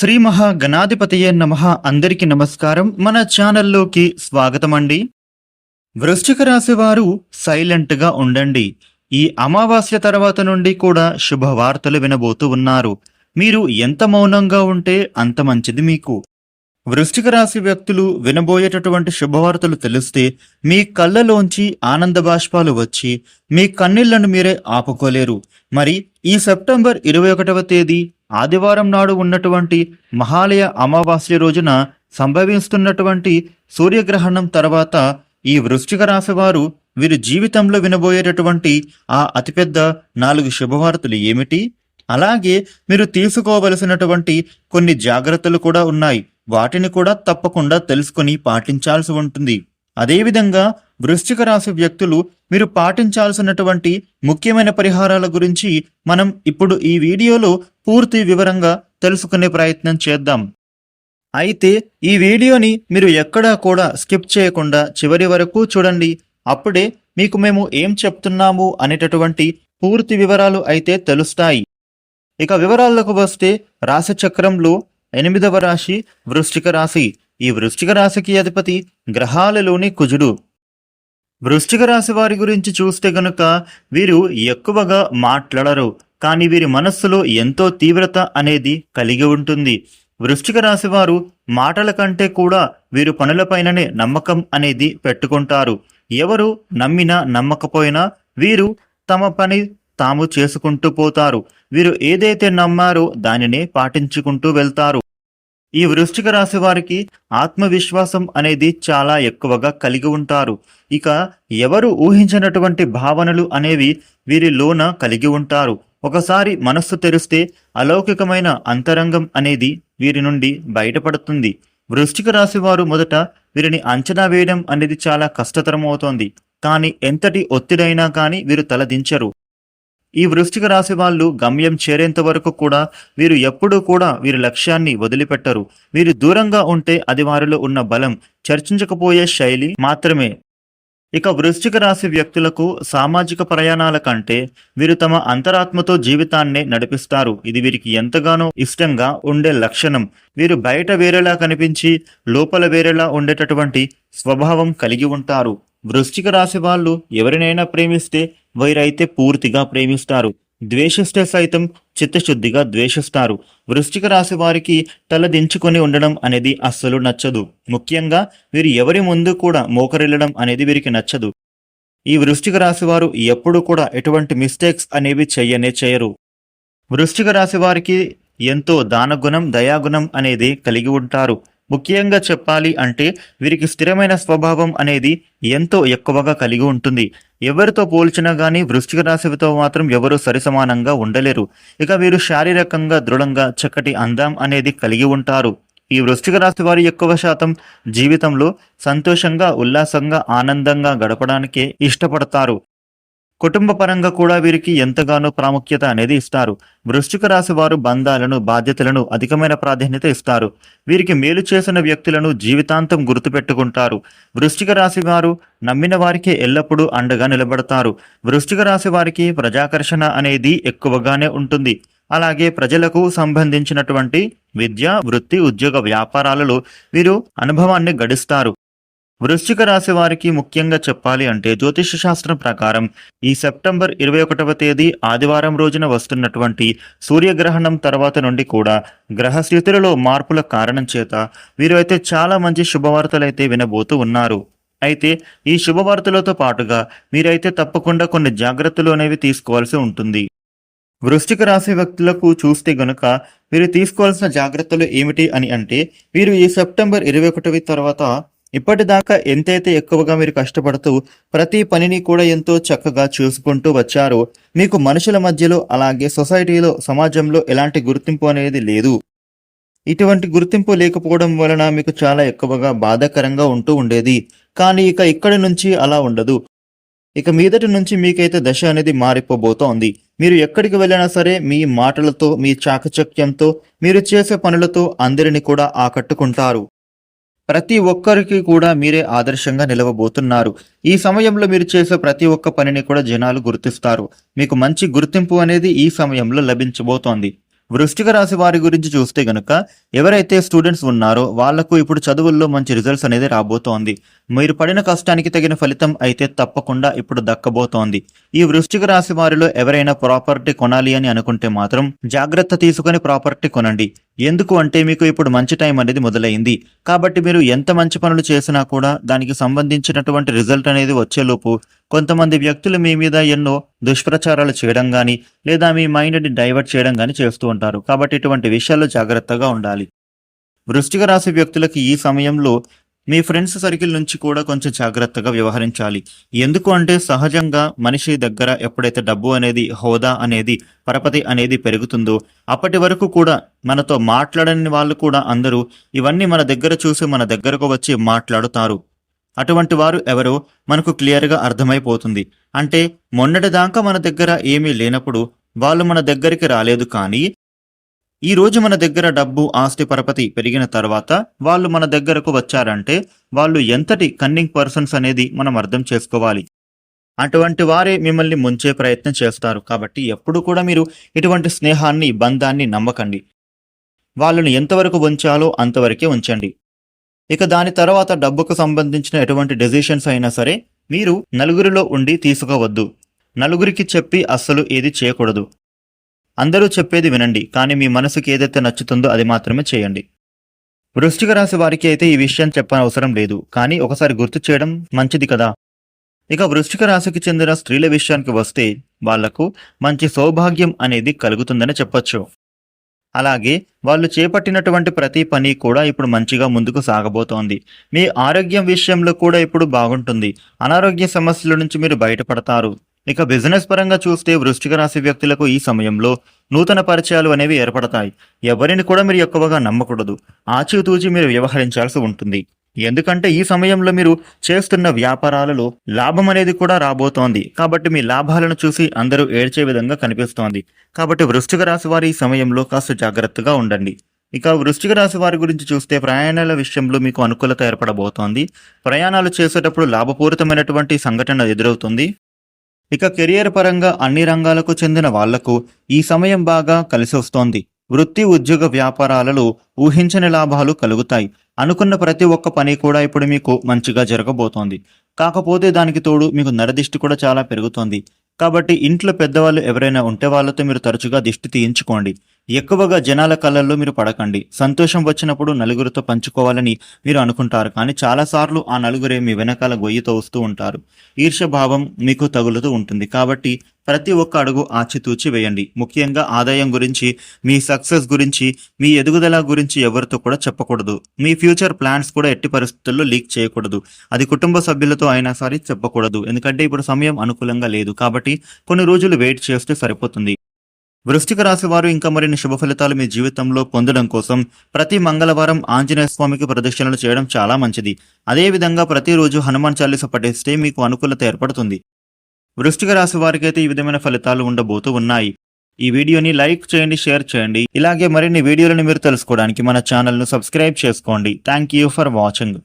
శ్రీ మహాగణాధిపతయే నమ. అందరికి నమస్కారం. మన ఛానల్లోకి స్వాగతం అండి వృశ్చిక రాశి వారు సైలెంట్గా ఉండండి. ఈ అమావాస్య తర్వాత నుండి కూడా శుభవార్తలు వినబోతూ ఉన్నారు. మీరు ఎంత మౌనంగా ఉంటే అంత మంచిది మీకు. వృశ్చిక రాశి వ్యక్తులు వినబోయేటటువంటి శుభవార్తలు తెలిస్తే మీ కళ్ళలోంచి ఆనంద బాష్పాలు వచ్చి మీ కన్నీళ్ళను మీరే ఆపుకోలేరు. మరి ఈ సెప్టెంబర్ ఇరవై ఒకటవ తేదీ ఆదివారం నాడు ఉన్నటువంటి మహాలయ అమావాస్య రోజున సంభవిస్తున్నటువంటి సూర్యగ్రహణం తర్వాత ఈ వృశ్చిక రాశి వారు వీరి జీవితంలో వినబోయేటటువంటి ఆ అతిపెద్ద నాలుగు శుభవార్తలు ఏమిటి? అలాగే మీరు తీసుకోవలసినటువంటి కొన్ని జాగ్రత్తలు కూడా ఉన్నాయి. వాటిని కూడా తప్పకుండా తెలుసుకొని పాటించాల్సి ఉంటుంది. అదేవిధంగా వృశ్చిక రాశి వ్యక్తులు మీరు పాటించాల్సినటువంటి ముఖ్యమైన పరిహారాల గురించి మనం ఇప్పుడు ఈ వీడియోలో పూర్తి వివరంగా తెలుసుకునే ప్రయత్నం చేద్దాం. అయితే ఈ వీడియోని మీరు ఎక్కడా కూడా స్కిప్ చేయకుండా చివరి వరకు చూడండి. అప్పుడే మీకు మేము ఏం చెప్తున్నాము అనేటటువంటి పూర్తి వివరాలు అయితే తెలుస్తాయి. ఇక వివరాలకు వస్తే రాశిచక్రంలో ఎనిమిదవ రాశి వృశ్చిక రాశి. ఈ వృశ్చిక రాశికి అధిపతి గ్రహాలలోని కుజుడు. వృశ్చిక రాశి వారి గురించి చూస్తే గనుక వీరు ఎక్కువగా మాట్లాడరు కానీ వీరి మనస్సులో ఎంతో తీవ్రత అనేది కలిగి ఉంటుంది. వృశ్చిక రాశి వారు మాటల కంటే కూడా వీరు పనులపైననే నమ్మకం అనేది పెట్టుకుంటారు. ఎవరు నమ్మినా నమ్మకపోయినా వీరు తమ పని తాము చేసుకుంటూ పోతారు. వీరు ఏదైతే నమ్మారో దానినే పాటించుకుంటూ వెళ్తారు. ఈ వృశ్చిక రాశి వారికి ఆత్మవిశ్వాసం అనేది చాలా ఎక్కువగా కలిగి ఉంటారు. ఇక ఎవరు ఊహించినటువంటి భావనలు అనేవి వీరి లోన కలిగి ఉంటారు. ఒకసారి మనస్సు తెరిస్తే అలౌకికమైన అంతరంగం అనేది వీరి నుండి బయటపడుతుంది. వృశ్చిక రాశి వారు మొదట వీరిని అంచనా వేయడం అనేది చాలా కష్టతరం అవుతోంది కానీ ఎంతటి ఒత్తిడైనా కానీ వీరు తలదించరు. ఈ వృశ్చిక రాశి వాళ్ళు గమ్యం చేరేంత వరకు కూడా వీరు ఎప్పుడూ కూడా వీరి లక్ష్యాన్ని వదిలిపెట్టరు. వీరు దూరంగా ఉంటే అది వారిలో ఉన్న బలం చర్చించకపోయే శైలి మాత్రమే. ఇక వృశ్చిక రాశి వ్యక్తులకు సామాజిక ప్రయాణాల కంటే వీరు తమ అంతరాత్మతో జీవితాన్నే నడిపిస్తారు. ఇది వీరికి ఎంతగానో ఇష్టంగా ఉండే లక్షణం. వీరు బయట వేరేలా కనిపించి లోపల వేరేలా ఉండేటటువంటి స్వభావం కలిగి ఉంటారు. వృశ్చిక రాశి వాళ్ళు ఎవరినైనా ప్రేమిస్తే వీరైతే పూర్తిగా ప్రేమిస్తారు. ద్వేషిస్తే సైతం చిత్తశుద్ధిగా ద్వేషిస్తారు. వృశ్చిక రాశి వారికి తలదించుకొని ఉండడం అనేది అస్సలు నచ్చదు. ముఖ్యంగా వీరు ఎవరి ముందు కూడా మోకరిల్లడం అనేది వీరికి నచ్చదు. ఈ వృశ్చిక రాశి వారు ఎప్పుడూ కూడా ఎటువంటి మిస్టేక్స్ అనేవి చెయ్యనే చేయరు. వృశ్చిక రాశి వారికి ఎంతో దానగుణం దయాగుణం అనేది కలిగి ఉంటారు. ముఖ్యంగా చెప్పాలి అంటే వీరికి స్థిరమైన స్వభావం అనేది ఎంతో ఎక్కువగా కలిగి ఉంటుంది. ఎవరితో పోల్చినా గానీ వృశ్చిక రాశితో మాత్రం ఎవరు సరిసమానంగా ఉండలేరు. ఇక వీరు శారీరకంగా దృఢంగా చక్కటి అందం అనేది కలిగి ఉంటారు. ఈ వృశ్చిక రాశి వారి ఎక్కువ శాతం జీవితంలో సంతోషంగా ఉల్లాసంగా ఆనందంగా గడపడానికే ఇష్టపడతారు. కుటుంబ పరంగా కూడా వీరికి ఎంతగానో ప్రాముఖ్యత అనేది ఇస్తారు. వృశ్చిక రాశి వారు బంధాలను బాధ్యతలను అధికమైన ప్రాధాన్యత ఇస్తారు. వీరికి మేలు చేసిన వ్యక్తులను జీవితాంతం గుర్తుపెట్టుకుంటారు. వృశ్చిక రాశి వారు నమ్మిన వారికి ఎల్లప్పుడూ అండగా నిలబడతారు. వృశ్చిక రాశి వారికి ప్రజాకర్షణ అనేది ఎక్కువగానే ఉంటుంది. అలాగే ప్రజలకు సంబంధించినటువంటి విద్య వృత్తి ఉద్యోగ వ్యాపారాలలో వీరు అనుభవాన్ని గడిస్తారు. వృశ్చిక రాశి వారికి ముఖ్యంగా చెప్పాలి అంటే జ్యోతిష శాస్త్రం ప్రకారం ఈ సెప్టెంబర్ ఇరవై ఒకటవ తేదీ ఆదివారం రోజున వస్తున్నటువంటి సూర్యగ్రహణం తర్వాత నుండి కూడా గ్రహస్థితులలో మార్పుల కారణం చేత వీరు అయితే చాలా మంచి శుభవార్తలు అయితే వినబోతూ ఉన్నారు. అయితే ఈ శుభవార్తలతో పాటుగా మీరైతే తప్పకుండా కొన్ని జాగ్రత్తలు అనేవి తీసుకోవాల్సి ఉంటుంది. వృశ్చిక రాశి వ్యక్తులకు చూస్తే గనుక వీరు తీసుకోవాల్సిన జాగ్రత్తలు ఏమిటి అని అంటే వీరు ఈ సెప్టెంబర్ ఇరవై ఒకటవి తర్వాత ఇప్పటిదాకా ఎంతైతే ఎక్కువగా మీరు కష్టపడుతూ ప్రతి పనిని కూడా ఎంతో చక్కగా చూసుకుంటూ వచ్చారో మీకు మనుషుల మధ్యలో అలాగే సొసైటీలో సమాజంలో ఎలాంటి గుర్తింపు అనేది లేదు. ఇటువంటి గుర్తింపు లేకపోవడం వలన మీకు చాలా ఎక్కువగా బాధాకరంగా ఉంటూ ఉండేది. కానీ ఇక ఇక్కడి నుంచి అలా ఉండదు. ఇక మీదటి నుంచి మీకైతే దశ అనేది మారిపోబోతోంది. మీరు ఎక్కడికి వెళ్ళినా సరే మీ మాటలతో మీ చాకచక్యంతో మీరు చేసే పనులతో అందరిని కూడా ఆకట్టుకుంటారు. ప్రతి ఒక్కరికి కూడా మీరే ఆదర్శంగా నిలవబోతున్నారు. ఈ సమయంలో మీరు చేసే ప్రతి ఒక్క పనిని కూడా జనాలు గుర్తిస్తారు. మీకు మంచి గుర్తింపు అనేది ఈ సమయంలో లభించబోతోంది. వృష్టిక రాశి వారి గురించి చూస్తే గనుక ఎవరైతే స్టూడెంట్స్ ఉన్నారో వాళ్ళకు ఇప్పుడు చదువుల్లో మంచి రిజల్ట్స్ అనేది రాబోతోంది. మీరు పడిన కష్టానికి తగిన ఫలితం అయితే తప్పకుండా ఇప్పుడు దక్కబోతోంది. ఈ వృష్టిక రాశి వారిలో ఎవరైనా ప్రాపర్టీ కొనాలి అని అనుకుంటే మాత్రం జాగ్రత్త తీసుకొని ప్రాపర్టీ కొనండి. ఎందుకు అంటే మీకు ఇప్పుడు మంచి టైం అనేది మొదలైంది. కాబట్టి మీరు ఎంత మంచి పనులు చేసినా కూడా దానికి సంబంధించినటువంటి రిజల్ట్ అనేది వచ్చేలోపు కొంతమంది వ్యక్తులు మీ మీద ఎన్నో దుష్ప్రచారాలు చేయడం కానీ లేదా మీ మైండ్ని డైవర్ట్ చేయడం కానీ చేస్తూ ఉంటారు. కాబట్టి ఇటువంటి విషయాల్లో జాగ్రత్తగా ఉండాలి. వృష్టిక రాశి వ్యక్తులకి ఈ సమయంలో మీ ఫ్రెండ్స్ సర్కిల్ నుంచి కూడా కొంచెం జాగ్రత్తగా వ్యవహరించాలి. ఎందుకు అంటే సహజంగా మనిషి దగ్గర ఎప్పుడైతే డబ్బు అనేది హోదా అనేది పరపతి అనేది పెరుగుతుందో అప్పటి వరకు కూడా మనతో మాట్లాడని వాళ్ళు కూడా అందరూ ఇవన్నీ మన దగ్గర చూసి మన దగ్గరకు వచ్చి మాట్లాడుతారు. అటువంటి వారు ఎవరో మనకు క్లియర్గా అర్థమైపోతుంది. అంటే మొన్నటిదాకా మన దగ్గర ఏమీ లేనప్పుడు వాళ్ళు మన దగ్గరికి రాలేదు కానీ ఈ రోజు మన దగ్గర డబ్బు ఆస్తి పరపతి పెరిగిన తర్వాత వాళ్ళు మన దగ్గరకు వచ్చారంటే వాళ్ళు ఎంతటి కన్నింగ్ పర్సన్స్ అనేది మనం అర్థం చేసుకోవాలి. అటువంటి వారే మిమ్మల్ని ముంచే ప్రయత్నం చేస్తారు. కాబట్టి ఎప్పుడు కూడా మీరు ఇటువంటి స్నేహాన్ని బంధాన్ని నమ్మకండి. వాళ్ళను ఎంతవరకు ఉంచాలో అంతవరకే ఉంచండి. ఇక దాని తర్వాత డబ్బుకు సంబంధించిన ఎటువంటి డెసిషన్స్ అయినా సరే మీరు నలుగురిలో ఉండి తీసుకోవద్దు. నలుగురికి చెప్పి అస్సలు ఏది చేయకూడదు. అందరూ చెప్పేది వినండి కానీ మీ మనసుకి ఏదైతే నచ్చుతుందో అది మాత్రమే చేయండి. వృష్టిక రాశి వారికి అయితే ఈ విషయం చెప్పనవసరం లేదు కానీ ఒకసారి గుర్తు చేయడం మంచిది కదా. ఇక వృష్టిక రాశికి చెందిన స్త్రీల విషయానికి వస్తే వాళ్ళకు మంచి సౌభాగ్యం అనేది కలుగుతుందని చెప్పొచ్చు. అలాగే వాళ్ళు చేపట్టినటువంటి ప్రతి పని కూడా ఇప్పుడు మంచిగా ముందుకు సాగబోతోంది. మీ ఆరోగ్యం విషయంలో కూడా ఇప్పుడు బాగుంటుంది. అనారోగ్య సమస్యల నుంచి మీరు బయటపడతారు. ఇక బిజినెస్ పరంగా చూస్తే వృష్టిక రాశి వ్యక్తులకు ఈ సమయంలో నూతన పరిచయాలు అనేవి ఏర్పడతాయి. ఎవరిని కూడా మీరు ఎక్కువగా నమ్మకూడదు. ఆచితూచి మీరు వ్యవహరించాల్సి ఉంటుంది. ఎందుకంటే ఈ సమయంలో మీరు చేస్తున్న వ్యాపారాలలో లాభం అనేది కూడా రాబోతోంది. కాబట్టి మీ లాభాలను చూసి అందరూ ఏడ్చే విధంగా కనిపిస్తోంది. కాబట్టి వృశ్చిక రాశి వారి ఈ సమయంలో కాస్త జాగ్రత్తగా ఉండండి. ఇక వృశ్చిక రాశి వారి గురించి చూస్తే ప్రయాణాల విషయంలో మీకు అనుకూలత ఏర్పడబోతోంది. ప్రయాణాలు చేసేటప్పుడు లాభపూరితమైనటువంటి సంఘటన ఎదురవుతుంది. ఇక కెరియర్ పరంగా అన్ని రంగాలకు చెందిన వాళ్ళకు ఈ సమయం బాగా కలిసి వస్తోంది వృత్తి ఉద్యోగ వ్యాపారాలలో ఊహించని లాభాలు కలుగుతాయి. అనుకున్న ప్రతి ఒక్క పని కూడా ఇప్పుడు మీకు మంచిగా జరగబోతోంది. కాకపోతే దానికి తోడు మీకు నరదిష్టి కూడా చాలా పెరుగుతోంది. కాబట్టి ఇంట్లో పెద్దవాళ్ళు ఎవరైనా ఉంటే వాళ్ళతో మీరు తరచుగా దిష్టి తీయించుకోండి. ఎక్కువగా జనాల కళ్ళల్లో మీరు పడకండి. సంతోషం వచ్చినప్పుడు నలుగురితో పంచుకోవాలని మీరు అనుకుంటారు. కానీ చాలాసార్లు ఆ నలుగురే మీ వెనకాల గొయ్యితో వస్తూ ఉంటారు. ఈర్ష భావం మీకు తగులుతూ ఉంటుంది. కాబట్టి ప్రతి ఒక్క అడుగు ఆచితూచి వేయండి. ముఖ్యంగా ఆదాయం గురించి మీ సక్సెస్ గురించి మీ ఎదుగుదల గురించి ఎవరితో కూడా చెప్పకూడదు. మీ ఫ్యూచర్ ప్లాన్స్ కూడా ఎట్టి పరిస్థితుల్లో లీక్ చేయకూడదు. అది కుటుంబ సభ్యులతో అయినా సరే చెప్పకూడదు. ఎందుకంటే ఇప్పుడు సమయం అనుకూలంగా లేదు. కాబట్టి కొన్ని రోజులు వెయిట్ చేస్తే సరిపోతుంది. వృష్టిక రాశి వారు ఇంకా మరిన్ని శుభ ఫలితాలు మీ జీవితంలో పొందడం కోసం ప్రతి మంగళవారం ఆంజనేయ స్వామికి ప్రదక్షిణలు చేయడం చాలా మంచిది. అదేవిధంగా ప్రతిరోజు హనుమాన్ చాలీస పఠిస్తే మీకు అనుకూలత ఏర్పడుతుంది. వృష్టిక రాశి వారికైతే ఈ విధమైన ఫలితాలు ఉండబోతూ ఉన్నాయి. ఈ వీడియోని లైక్ చేయండి షేర్ చేయండి. ఇలాగే మరిన్ని వీడియోలను మీరు తెలుసుకోవడానికి మన ఛానల్ను సబ్స్క్రైబ్ చేసుకోండి. Thank you for watching.